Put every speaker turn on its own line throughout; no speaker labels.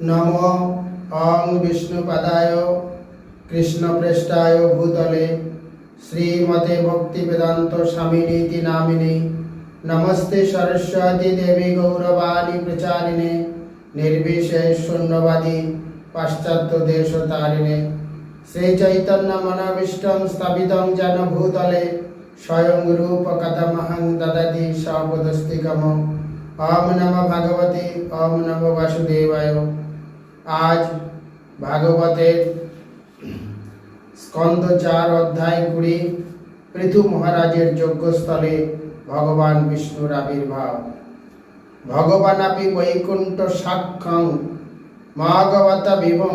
নম অং বিষ্ণুপদায় কৃষ্ণপৃষ্ঠায় ভূতলে শ্রীমতে ভক্তিবেদান্ত স্বামিনীতি নামিনে নমস্তে সরস্বতী দেবী গৌরবাণী প্রচারিণে নির্বিশেষ শূন্যবাদী পাশ্চাত্য দেশ তারিণে শ্রী চৈতন্য মনোবিষ্টম স্থাপিতং যেন ভূতলে স্বয়ং রূপ কতমহং দদতি সপদস্তিকম ওম নম ভগবতে ওম নম বাসুদেবায় আজ ভাগবতের স্কন্দ চার অধ্যায় কুড়ি, পৃথু মহারাজের যজ্ঞস্থলে ভগবান বিষ্ণুর আবির্ভাব। ভগবান আপি বৈকুণ্ঠ সাক্ষং মহাগবত বিভং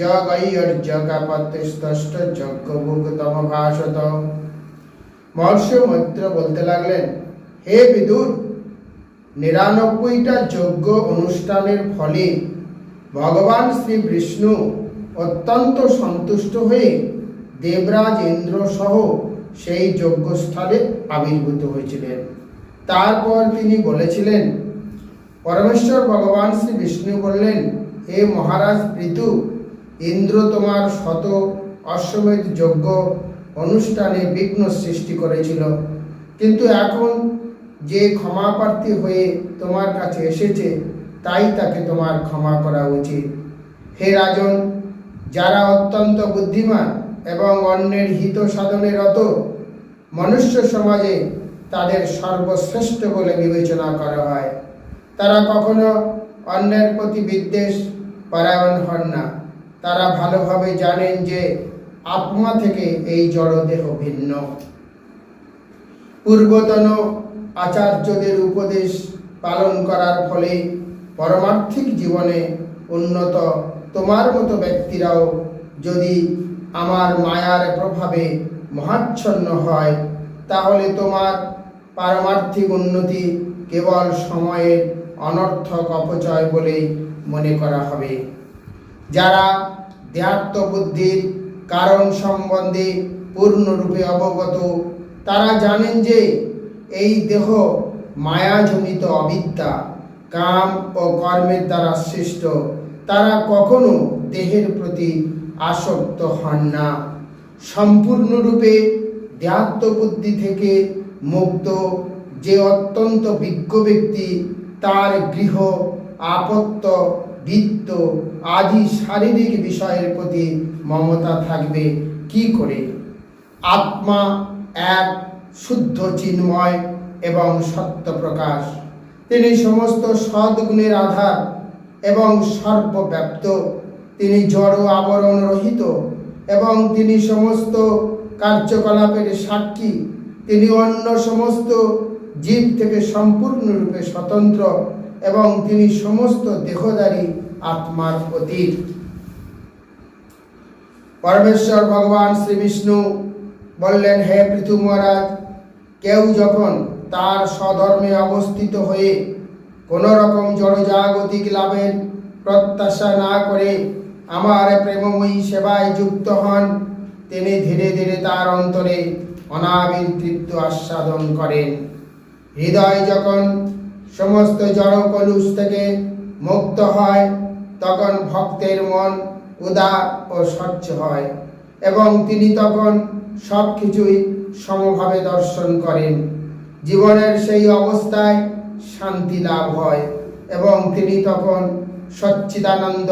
জগৈর জগাপত্যস্ত যজ্ঞ ভুগতম ভাষত মহর্ষি মৈত্র বলতে লাগলেন, হে বিদুর, নিরানব্বইটা যজ্ঞ অনুষ্ঠানের ফলে ভগবান শ্রী বিষ্ণু অত্যন্ত সন্তুষ্ট হয়ে দেবরাজ ইন্দ্র সহ সেই যজ্ঞস্থলে আবির্ভূত হয়েছিলেন। তারপর তিনি বলেছিলেন, পরমেশ্বর ভগবান শ্রী বিষ্ণু বললেন, হে মহারাজ পৃথু ইন্দ্র তোমার শত অশ্বমেধ যজ্ঞ অনুষ্ঠানে বিঘ্ন সৃষ্টি করেছিল। কিন্তু এখন যে ক্ষমাপ্রার্থী হয়ে তোমার কাছে এসেছে তাই তাকে তোমার ক্ষমা করা উচিত। হে রাজন, যারা অত্যন্ত বুদ্ধিমান এবং অন্যের হিত সাধনে রত, মনুষ্য সমাজে তাদের সর্বশ্রেষ্ঠ বলে বিবেচনা করা হয়। তারা কখনো অন্যের প্রতি বিদ্বেষ, পরায়ণ হন না। তারা ভালোভাবে জানেন যে আত্মা থেকে এই জড়দেহ ভিন্ন। পূর্বতন আচার্যদের উপদেশ পালন করার ফলে পরমার্থিক জীবনে উন্নত তোমার মতো ব্যক্তিরাও যদি আমার মায়ার প্রভাবে মহাচ্ছন্ন হয়, তাহলে তোমার পারমার্থিক উন্নতি কেবল সময়ের অনর্থক অপচয় বলেই মনে করা হবে। যারা বুদ্ধির কারণ সম্বন্ধে পূর্ণরূপে অবগত, তারা জানেন যে এই দেহ মায়াজনিত অবিদ্যা। কাম ও কর্মের দ্বারা সৃষ্ট। তারা কখনো দেহের প্রতি আসক্ত হন না। সম্পূর্ণরূপে দেহাত্ম বুদ্ধি থেকে মুক্ত যে অত্যন্ত বিজ্ঞ ব্যক্তি, তার গৃহ, আপত্ত, বৃত্ত আদি শারীরিক বিষয়ের প্রতি মমতা থাকবে কি করে? আত্মা এক শুদ্ধ চিন্ময় এবং সত্য প্রকাশ। তিনি সমস্ত সদ্গুণের আধার এবং সর্বব্যাপ্ত। তিনি জড় আবরণ রহিত এবং তিনি সমস্ত কার্যকলাপের সাক্ষী। তিনি অন্য সমস্ত জীব থেকে সম্পূর্ণরূপে স্বতন্ত্র এবং তিনি সমস্ত দেহদারী আত্মার অতীত। পরমেশ্বর ভগবান শ্রী বিষ্ণু বললেন, হে পৃথু মহারাজ কেউ যখন তার স্বধর্মে অবস্থিত হয়ে কোনো রকম জড়জাগতিক লাভের প্রত্যাশা না করে আমার প্রেমময়ী সেবায় যুক্ত হন, তিনি ধীরে ধীরে তার অন্তরে অনাবিল তৃপ্ত আস্বাদন করেন। হৃদয় যখন সমস্ত জড় কলুষ থেকে মুক্ত হয়, তখন ভক্তের মন উদার ও স্বচ্ছ হয় এবং তিনি তখন সব কিছুই সমভাবে দর্শন করেন। জীবনের সেই অবস্থায় শান্তি লাভ হয় এবং তিনি তখন সচ্চিদানন্দ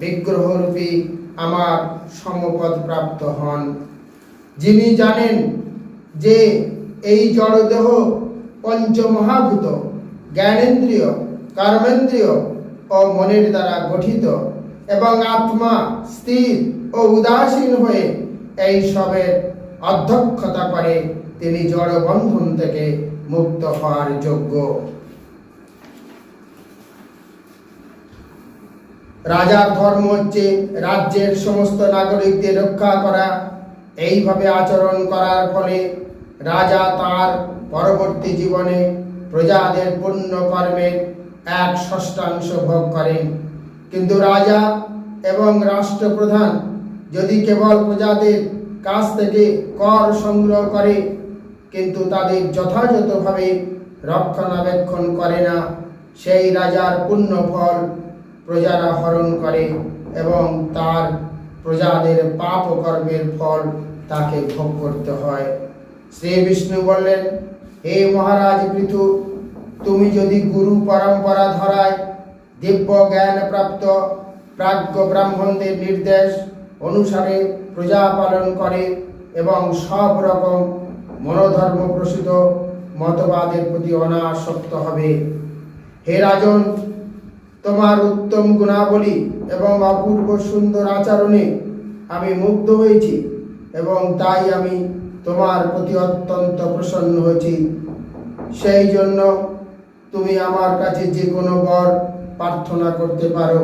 বিগ্রহরূপী আমার সমপদ প্রাপ্ত হন। যিনি জানেন যে এই জড়দেহ পঞ্চমহাভূত, জ্ঞানেন্দ্রিয়, কর্মেন্দ্রিয় ও মনের দ্বারা গঠিত এবং আত্মা স্থির ও উদাসীন হয়ে এই সবের অধ্যক্ষতা করে তিনি জড় বন্ধন থেকে মুক্ত হওয়ার যোগ্য রাজার ধর্ম হচ্ছে রাজ্যের সমস্ত নাগরিকদের রক্ষা করা। এইভাবে আচরণ করার ফলে রাজা তার পরবর্তী জীবনে প্রজাদের পুণ্য কর্মের এক ষষ্ঠাংশ ভোগ করেন। কিন্তু রাজা এবং রাষ্ট্রপ্রধান যদি কেবল প্রজাদের কাছ থেকে কর সংগ্রহ করে কিন্তু তাদের যথাযথভাবে রক্ষণাবেক্ষণ করে না। সেই রাজার পুণ্য ফল প্রজারা হরণ করে এবং তার প্রজাদের পাপ কর্মের ফল তাকে ভোগ করতে হয়। শ্রী বিষ্ণু বললেন, হে মহারাজ পৃথু, তুমি যদি গুরু পরম্পরা ধরায় দিব্য জ্ঞান প্রাপ্ত প্রাজ্ঞ ব্রাহ্মণদের নির্দেশ অনুসারে প্রজা পালন করে এবং সব রকম মনোধর্ম প্রসূত মতবাদের প্রতি অনাসক্ত হবে। হে রাজন, তোমার উত্তম গুণাবলী এবং অপূর্ব সুন্দর আচরণে আমি মুগ্ধ হয়েছি এবং তাই আমি তোমার প্রতি অত্যন্ত প্রসন্ন হয়েছি। সেই জন্য তুমি আমার কাছে যে কোনো বর প্রার্থনা করতে পারো,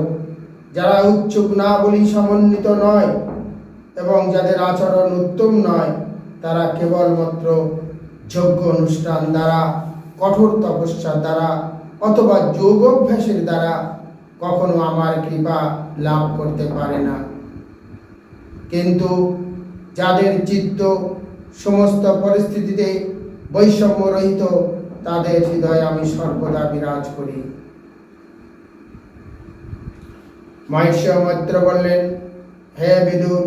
যারা উচ্চ গুণাবলী সমন্বিত নয় এবং যাদের আচরণ উত্তম নয় তারা কেবলমাত্র যজ্ঞ অনুষ্ঠান দ্বারা, কঠোর তপস্যার দ্বারা অথবা যোগ অভ্যাসের দ্বারা কখনো আমার কৃপা লাভ করতে পারে না। কিন্তু যাদের চিত্ত সমস্ত পরিস্থিতিতে বৈষম্য রহিত তাদের হৃদয়ে আমি সর্বদা বিরাজ করি। মহেশ মৈত্র বললেন, হে বিদুর,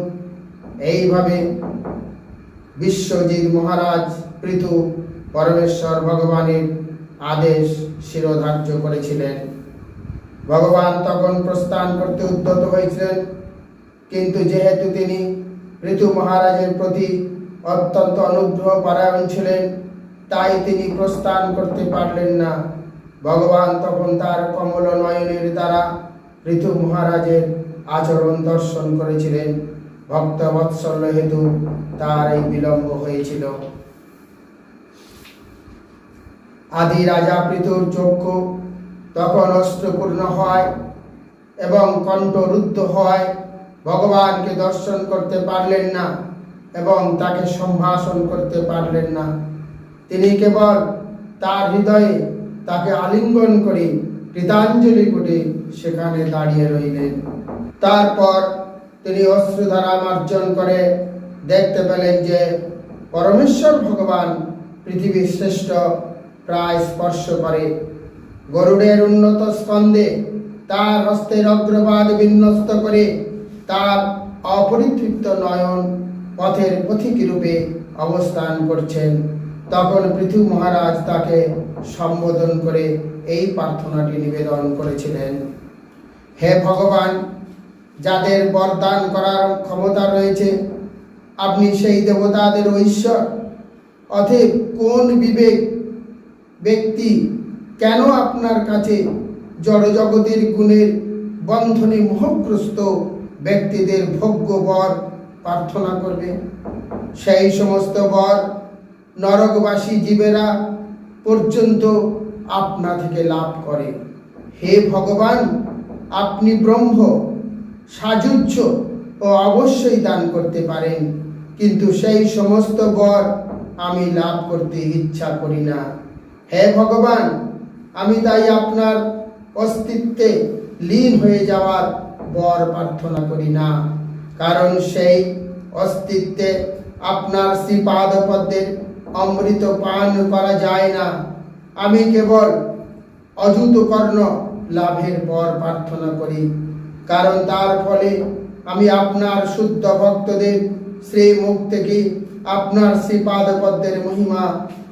এইভাবে বিশ্বজিৎ মহারাজ পৃথু পরমেশ্বর ভগবানের আদেশ শিরোধার্য করেছিলেন। ভগবান তখন প্রস্থান করতে উদ্যত হয়েছিলেন, কিন্তু যেহেতু তিনি ঋতু মহারাজের প্রতি অত্যন্ত অনুগ্রহ পরায়ণ ছিলেন, তাই তিনি প্রস্থান করতে পারলেন না। ভগবান তখন তার কমল নয়নের দ্বারা ঋতু মহারাজের আচরণ দর্শন করেছিলেন। ভক্ত বৎসল্য হেতু তার এই বিলম্ব হয়েছিল। আদি রাজা পৃথুর চক্ষু তখন অস্ত্রপূর্ণ হয় এবং কণ্ঠ রুদ্ধ হয়। ভগবানকে দর্শন করতে পারলেন না এবং তাকে সম্ভাষণ করতে পারলেন না। তিনি কেবল তার হৃদয়ে তাকে আলিঙ্গন করে কৃতাঞ্জলি করে সেখানে দাঁড়িয়ে রইলেন। তারপর তিনি অশ্রুধারা মার্জন করে দেখতে পেলেন যে পরমেশ্বর ভগবান পৃথিবীর শ্রেষ্ঠ প্রায় স্পর্শ করে। গরুড়ের উন্নত স্কন্ধে তার হস্তের অগ্রবাদ বিন্যস্ত করে তার অপরিতৃপ্ত নয়ন পথের পথিক রূপে অবস্থান করছেন। তখন পৃথু মহারাজ তাকে সম্বোধন করে এই প্রার্থনাটি নিবেদন করেছিলেন। হে ভগবান যাদের বরদান করার ক্ষমতা রয়েছে, আপনি সেই দেবতাদের ঐশ্বর। অতএব কোন বিবেক ব্যক্তি কেন আপনার কাছে জড়জগতের গুণের বন্ধনে মোহগ্রস্ত ব্যক্তিদের ভোগ্য বর প্রার্থনা করবে? সেই সমস্ত বর নরকবাসী জীবেরা পর্যন্ত আপনা থেকে লাভ করে। হে ভগবান, আপনি ব্রহ্ম সাজুজ্য ও অবশ্যই দান করতে পারেন। কিন্তু সেই সমস্ত বর আমি লাভ করতে ইচ্ছা করি না। হে ভগবান, আমি তাই আপনার অস্তিত্বে লীন হয়ে যাওয়ার বর প্রার্থনা করি না। কারণ সেই অস্তিত্বে আপনার শ্রীপাদ পদ্মের অমৃত পান করা যায় না। আমি কেবল অযুত কর্ণ লাভের পর প্রার্থনা করি। কারণ তার ফলে আমি আপনার শুদ্ধ ভক্তদের শ্রী মুখ থেকে আপনার শ্রীপাদ পদ্মের মহিমা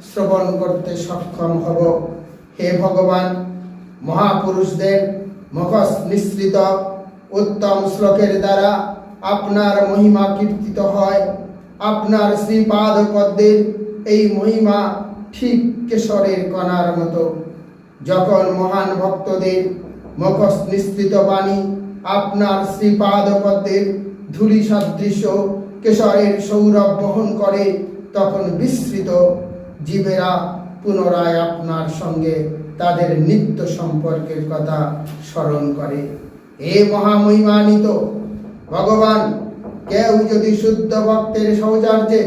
শ্রবণ করতে সক্ষম হব। হে ভগবান, মহাপুরুষদের মুখস নিঃসৃত উত্তম শ্লোকের দ্বারা আপনার মহিমা কীর্তিত হয়। আপনার শ্রীপাদ পদ্মের এই মহিমা ঠিক কেশরের কণার মতো। যখন মহান ভক্তদের মুখস নিঃসৃত বাণী আপনার শ্রীপাদ পদ্মের ধূলি সদৃশ্য কেশরের সৌরভ বহন করে, তখন বিস্মৃত জীবেরা পুনরায় আপনার সঙ্গে তাদের নিত্য সম্পর্কের কথা স্মরণ করে। এ মহামহিমান্বিত ভগবান, কেউ যদি শুদ্ধ ভক্তের সৌচার্যে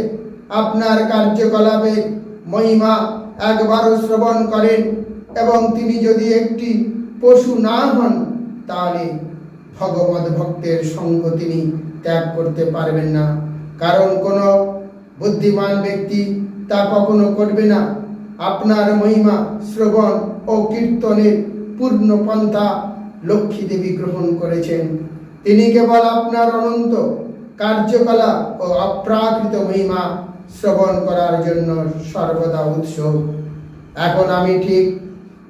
আপনার কার্যকলাপের মহিমা একবারও শ্রবণ করেন এবং তিনি যদি একটি পশু না হন, তাহলে ভগবত ভক্তের সঙ্গ তিনি ত্যাগ করতে পারবেন না। কারণ কোনো বুদ্ধিমান ব্যক্তি তা কখনো করবে না। আপনার মহিমা, শ্রবণ ও কীর্তনের পূর্ণ পন্থা লক্ষ্মী দেবী গ্রহণ করেছেন। তিনি কেবল আপনার অনন্ত কার্যকলাপ ও অপ্রাকৃত মহিমা শ্রবণ করার জন্য সর্বদা উৎসুক। এখন আমি ঠিক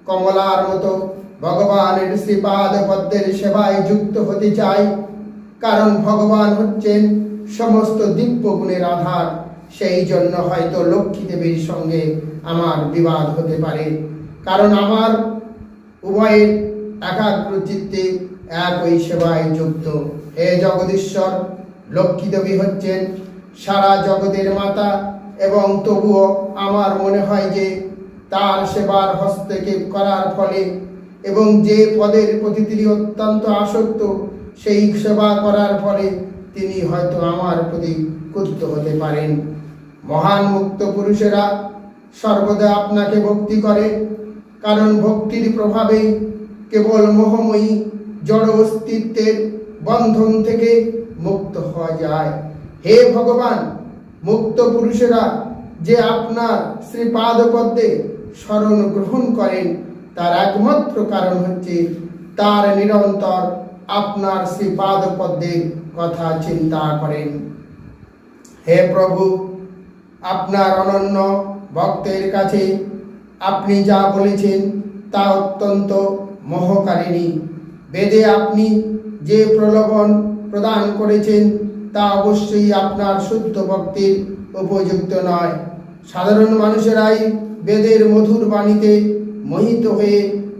কমলার মতো ভগবানের শ্রীপাদ পদ্মের সেবায় যুক্ত হতে চাই। কারণ ভগবান হচ্ছেন সমস্ত দিব্য গুণের আধার। সেই জন্য হয়তো লক্ষ্মী দেবীর সঙ্গে আমার বিবাদ হতে পারে। কারণ আমার উভয়ের একাগ্র চিত্তে একই সেবায় যুক্ত। হে জগদীশ্বর, লক্ষ্মী দেবী হচ্ছেন সারা জগতের মাতা এবং তবুও আমার মনে হয় যে তার সেবার হস্তক্ষেপ করার ফলে এবং যে পদের প্রতি তিনি অত্যন্ত আসক্ত, সেই সেবা করার ফলে তিনি হয়তো আমার প্রতি ক্রুদ্ধ হতে পারেন। মহান মুক্ত পুরুষেরা, সর্বদা আপনাকে ভক্তি করে, কারণ ভক্তির প্রভাবেই কেবল মোহময়ী জড় অস্তিত্বের বন্ধন থেকে মুক্ত হওয়া যায়। হে ভগবান, মুক্ত পুরুষেরা, যে আপনার শ্রীপাদ পদ্মে শরণ গ্রহণ করেন তার একমাত্র কারণ হচ্ছে তার নিরন্তর আপনার শ্রীপাদ পদ্মের কথা চিন্তা করেন। হে প্রভু, আপনার অনন্য ভক্তের কাছে আপনি যা বলেছেন তা অত্যন্ত মোহকারিণী। বেদে আপনি যে প্রলোভন প্রদান করেছেন তা অবশ্যই আপনার শুদ্ধ ভক্তির উপযুক্ত নয়। সাধারণ মানুষেরাই বেদের মধুর বাণীতে মোহিত হয়ে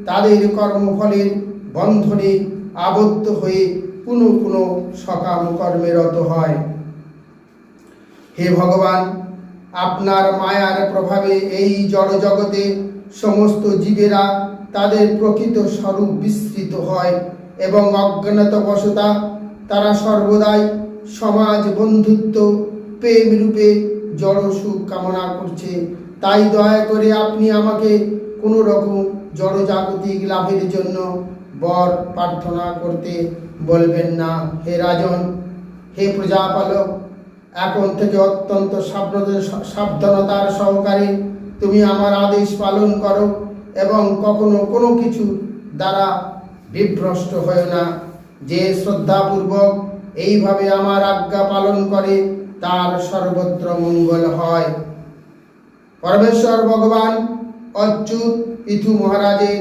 তাদের কর্মফলের বন্ধনে আবদ্ধ হয়ে পুনঃ পুনঃ সকাম কর্মে রত হয়। হে ভগবান, আপনার মায়ার প্রভাবে এই জড় জগতে সমস্ত জীবেরা তাদের প্রকৃত স্বরূপ বিস্তৃত হয় এবং অজ্ঞানতাবশতা তারা সর্বদাই সমাজ বন্ধুত্ব, প্রেম রূপে জড় সুখ কামনা করছে। তাই দয়া করে আপনি আমাকে কোনো রকম জড় জাগতিক লাভের জন্য বর প্রার্থনা করতে বলবেন না। হে রাজন, হে প্রজাপালক, এখন থেকে অত্যন্ত সাবধানতার সহকারে তুমি আমার আদেশ পালন করো এবং কখনো কোনো কিছু দ্বারা বিভ্রষ্ট হয় না। যে শ্রদ্ধাপূর্বক এইভাবে আমার আজ্ঞা পালন করে, তার সর্বত্র মঙ্গল হয়। পরমেশ্বর ভগবান অচ্যুত পৃথু মহারাজের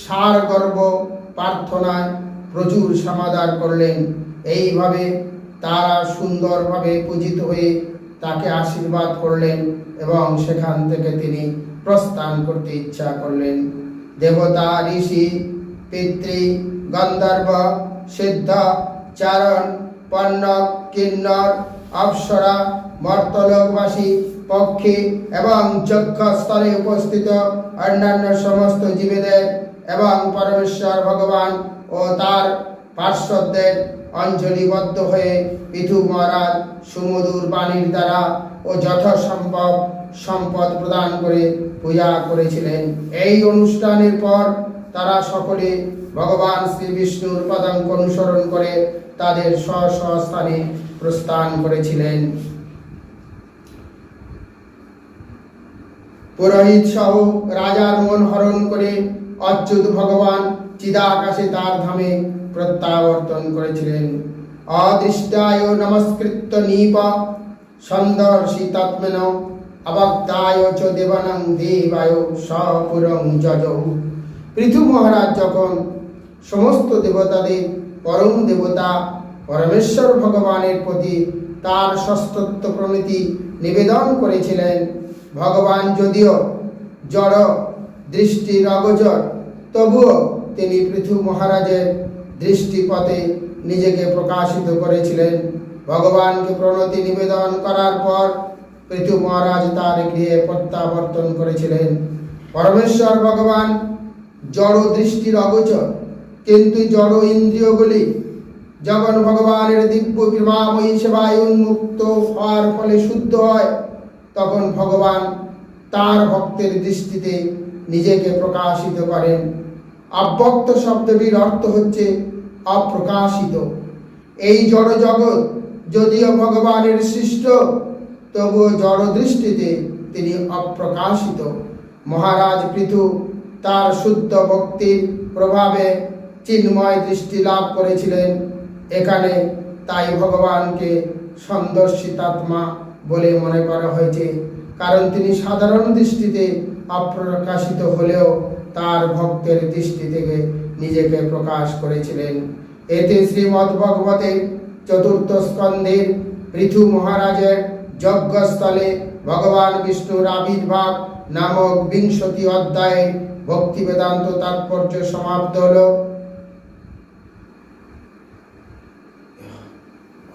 সার গর্ব প্রার্থনায় প্রচুর সমাদার করলেন। এইভাবে তারা সুন্দরভাবে পূজিত হয়ে তাকে আশীর্বাদ করলেন এবং সেখান থেকে তিনি প্রস্থান করতে ইচ্ছা করলেন। দেবতা, ঋষি, পিতৃ, গন্ধর্ব, সিদ্ধ, চারণ পণ্যক কিন্নর, অপ্সরা, মর্তলোকবাসী পক্ষী এবং যজ্ঞস্থলে উপস্থিত অন্যান্য সমস্ত জীবেদের এবং পরমেশ্বর ভগবান ও তার পার্শ্বদের অঞ্জলিবদ্ধ হয়ে পৃথু মহারাজ সুমধুর বাণীর দ্বারা ও যথাসম্ভব সম্পদ প্রদান করে পূজা করেছিলেন। এই অনুষ্ঠানের পর তারা সকলে ভগবান শ্রী বিষ্ণুর পদাঙ্ক অনুসরণ করে তাদের স্ব স্থানে প্রস্থান করেছিলেন। পুরোহিত সহ রাজার মন হরণ করে অচ্যুত ভগবান চিদাকাশে তার ধামে প্রত্যাবর্তন করেছিলেন। অদৃষ্টায় নমস্কৃত্য নিপ, সন্দর্শি তৎমেন, অবক্তায় চ দেবানং দেবায় সপুরং যজ। পৃথু মহারাজ যখন সমস্ত দেবতাদের পরম দেবতা পরমেশ্বর ভগবানের প্রতি তার সস্তত্ব প্রণীতি নিবেদন করেছিলেন ভগবান যদিও জড় দৃষ্টির অগোচর তবুও তিনি পৃথু মহারাজের দৃষ্টিপথে নিজেকে প্রকাশিত করেছিলেন। ভগবানকে প্রণতি নিবেদন করার পর পৃথু মহারাজ তার গৃহে প্রত্যাবর্তন করেছিলেন। পরমেশ্বর ভগবান জড় দৃষ্টির অগোচর কিন্তু জড় ইন্দ্রিয়গুলি যখন ভগবানের দিব্য কৃপাময়ী সেবায় উন্মুক্ত হওয়ার ফলে শুদ্ধ হয় তখন ভগবান তার ভক্তের দৃষ্টিতে নিজেকে প্রকাশিত করেন। অব্যক্ত শব্দটির অর্থ হচ্ছে অপ্রকাশিত। এই জড় জগৎ যদিও ভগবানের সৃষ্ট, তবুও জড় দৃষ্টিতে তিনি অপ্রকাশিত। মহারাজ পৃথু তার শুদ্ধ ভক্তির প্রভাবে চিন্ময় দৃষ্টি লাভ করেছিলেন। এখানে তাই ভগবানকে সন্দর্শিতাত্মা বলে মনে করা হয়েছে। কারণ তিনি সাধারণ দৃষ্টিতে অপ্রকাশিত হলেও তার ভক্তের দৃষ্টি থেকে নিজেকে প্রকাশ করেছিলেন। এতে শ্রীমদ্ ভগবতের চতুর্থ স্কন্ধের পৃথু মহারাজের যজ্ঞস্থলে ভগবান বিষ্ণুর আবির্ভাব নামক বিংশতি অধ্যায়ের ভক্তি বেদান্ত তাৎপর্য সমাপ্ত হল।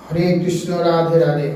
হরে কৃষ্ণ, রাধে রাধে।